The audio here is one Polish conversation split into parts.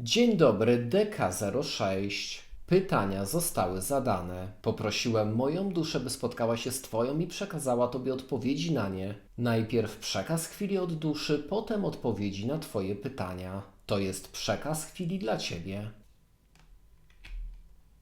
Dzień dobry, DK06. Pytania zostały zadane. Poprosiłem moją duszę, by spotkała się z Twoją i przekazała Tobie odpowiedzi na nie. Najpierw przekaz chwili od duszy, potem odpowiedzi na Twoje pytania. To jest przekaz chwili dla Ciebie.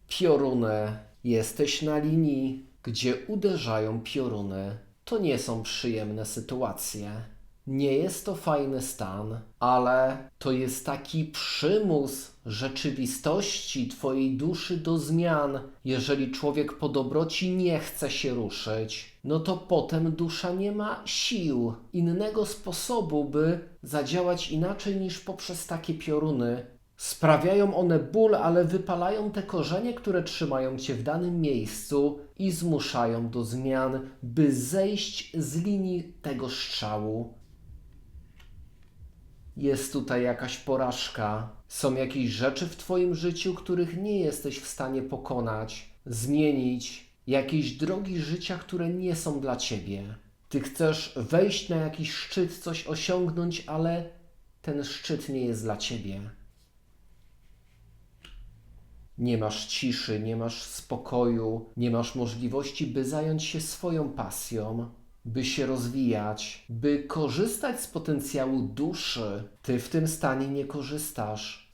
Pioruny. Jesteś na linii, gdzie uderzają pioruny. To nie są przyjemne sytuacje. Nie jest to fajny stan, ale to jest taki przymus rzeczywistości Twojej duszy do zmian. Jeżeli człowiek po dobroci nie chce się ruszyć, no to potem dusza nie ma sił, innego sposobu, by zadziałać inaczej niż poprzez takie pioruny. Sprawiają one ból, ale wypalają te korzenie, które trzymają cię w danym miejscu i zmuszają do zmian, by zejść z linii tego strzału. Jest tutaj jakaś porażka. Są jakieś rzeczy w Twoim życiu, których nie jesteś w stanie pokonać, zmienić, jakieś drogi życia, które nie są dla Ciebie. Ty chcesz wejść na jakiś szczyt, coś osiągnąć, ale ten szczyt nie jest dla Ciebie. Nie masz ciszy, nie masz spokoju, nie masz możliwości, by zająć się swoją pasją, by się rozwijać, by korzystać z potencjału duszy. Ty w tym stanie nie korzystasz.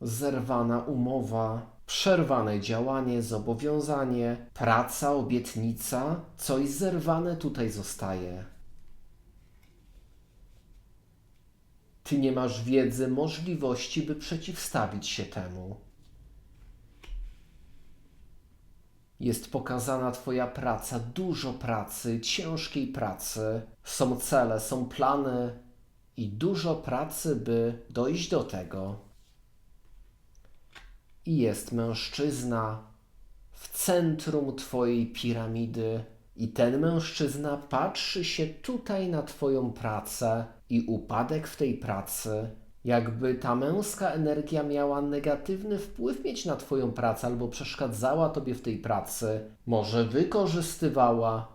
Zerwana umowa, przerwane działanie, zobowiązanie, praca, obietnica, coś zerwane tutaj zostaje. Ty nie masz wiedzy, możliwości, by przeciwstawić się temu. Jest pokazana Twoja praca, dużo pracy, ciężkiej pracy. Są cele, są plany i dużo pracy, by dojść do tego. I jest mężczyzna w centrum Twojej piramidy, i ten mężczyzna patrzy się tutaj na Twoją pracę i upadek w tej pracy. Jakby ta męska energia miała negatywny wpływ mieć na Twoją pracę, albo przeszkadzała Tobie w tej pracy, może wykorzystywała.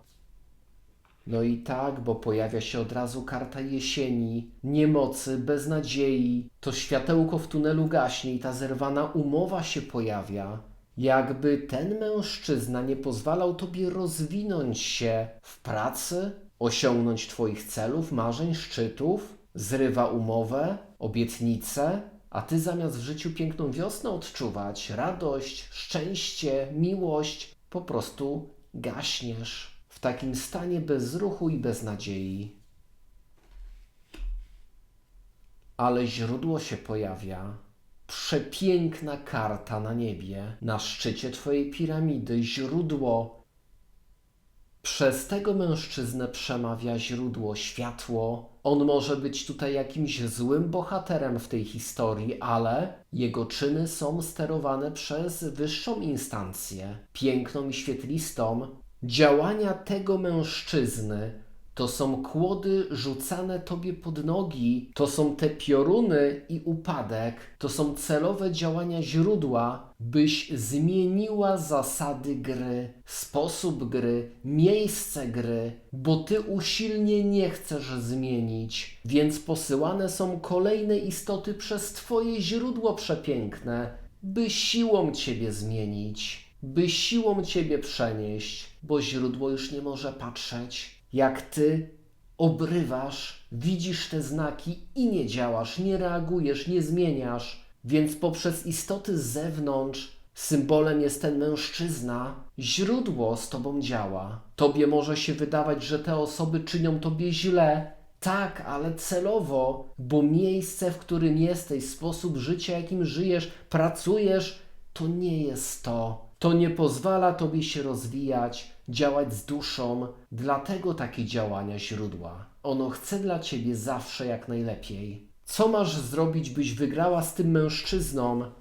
No i tak, bo pojawia się od razu karta jesieni, niemocy, beznadziei. To światełko w tunelu gaśnie i ta zerwana umowa się pojawia. Jakby ten mężczyzna nie pozwalał tobie rozwinąć się w pracy, osiągnąć twoich celów, marzeń, szczytów, zrywa umowę, obietnicę, a ty zamiast w życiu piękną wiosnę odczuwać, radość, szczęście, miłość, po prostu gaśniesz w takim stanie bezruchu i beznadziei. Ale źródło się pojawia. Przepiękna karta na niebie, na szczycie twojej piramidy, źródło. Przez tego mężczyznę przemawia źródło, światło. On może być tutaj jakimś złym bohaterem w tej historii, ale jego czyny są sterowane przez wyższą instancję, piękną i świetlistą. Działania tego mężczyzny to są kłody rzucane tobie pod nogi, to są te pioruny i upadek, to są celowe działania źródła, byś zmieniła zasady gry, sposób gry, miejsce gry, bo ty usilnie nie chcesz zmienić, więc posyłane są kolejne istoty przez twoje źródło przepiękne, by siłą ciebie zmienić, by siłą ciebie przenieść, bo źródło już nie może patrzeć jak ty obrywasz, widzisz te znaki i nie działasz, nie reagujesz, nie zmieniasz. Więc poprzez istoty z zewnątrz, symbolem jest ten mężczyzna, źródło z tobą działa. Tobie może się wydawać, że te osoby czynią tobie źle. Tak, ale celowo, bo miejsce, w którym jesteś, sposób życia, jakim żyjesz, pracujesz, to nie jest to. To nie pozwala tobie się rozwijać, działać z duszą, dlatego takie działania źródła. Ono chce dla ciebie zawsze jak najlepiej. Co masz zrobić, byś wygrała z tym mężczyzną?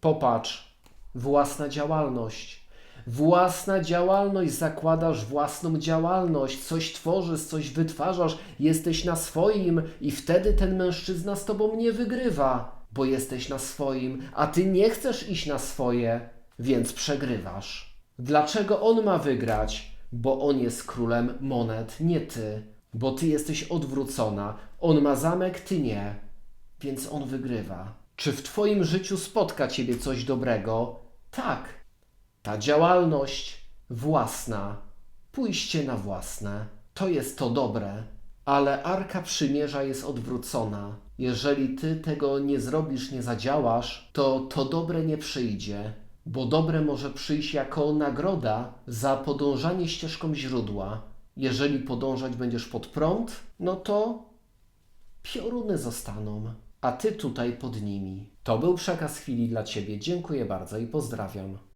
Popatrz, własna działalność. Własna działalność, zakładasz własną działalność, coś tworzysz, coś wytwarzasz, jesteś na swoim i wtedy ten mężczyzna z tobą nie wygrywa, bo jesteś na swoim, a ty nie chcesz iść na swoje, więc przegrywasz. Dlaczego on ma wygrać? Bo on jest królem monet, nie ty. Bo ty jesteś odwrócona. On ma zamek, ty nie. więc on wygrywa. Czy w Twoim życiu spotka Ciebie coś dobrego? Tak. Ta działalność własna, pójście na własne, to jest to dobre, ale Arka Przymierza jest odwrócona. Jeżeli Ty tego nie zrobisz, nie zadziałasz, to to dobre nie przyjdzie, bo dobre może przyjść jako nagroda za podążanie ścieżką źródła. Jeżeli podążać będziesz pod prąd, no to pioruny zostaną, a ty tutaj pod nimi. To był przekaz chwili dla ciebie. Dziękuję bardzo i pozdrawiam.